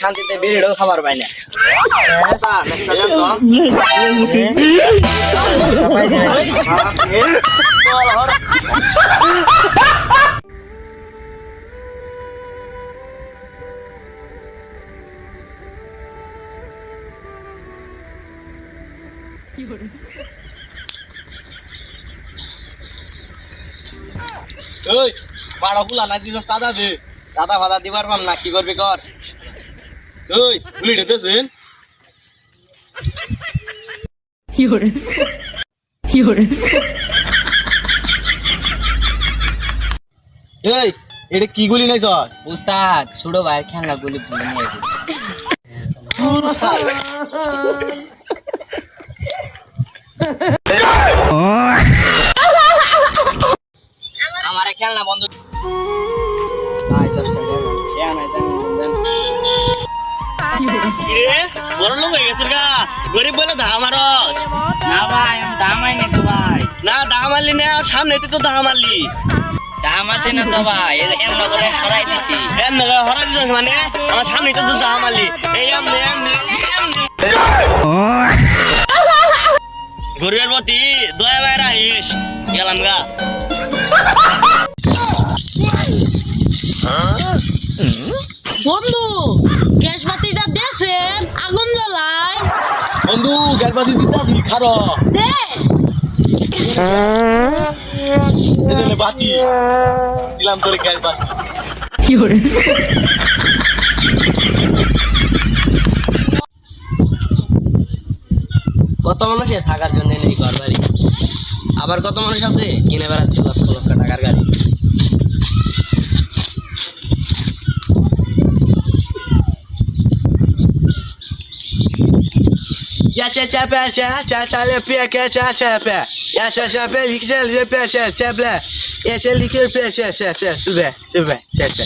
শান্তিতে বিড়িও খাবার পাই না। ওই ফুলা না দিস সাদা দে। সাদা ফাদা দিবার পাম না কি করবি কর। ওই ফুলি ঢেতেছেন এই এটা কি গুলি নাই স্যার উস্তাদ ছোট ভাই খেলনা গুলি ভুলে নিয়ে বন্ধ। বড় লোক হয়ে গেছে গা। গরিব বলে ধা মার না ভাই আমি দামাই নাই তো ভাই। না ধা মারলি না সামনে তো ধা মারলি দাম আছে না তো ভাই এ- এমন করে দিছি। এর নগা হরা দিছিস মানে? আমার সামনে তো ধা মারলি এই আমনে আমনে আমনে গরিবের প্রতি দয়া আইস গেলাম গা। বন্ধু গ্যাস বাতিটা দেশেন আগুন জ্বালায়। বন্ধু গ্যাসবাতি দিতাছি খারো। দে। এদিকে বাতি দিলাম তোর গ্যাস বাতি 有人，কত মানুষের থাকার জন্য নেই ঘর বাড়ি? আবার কত মানুষ আছে? কিনে বেড়াচ্ছে লক্ষ লক্ষ টাকার গাড়ি। Ya cha cha pa cha cha cha le pia ke cha cha pa. Ya cha cha çe çe pe. Yaşa çepe cha ye pe çe çepe. Yaşa likel pe cha çe çe. Süper süper cha cha.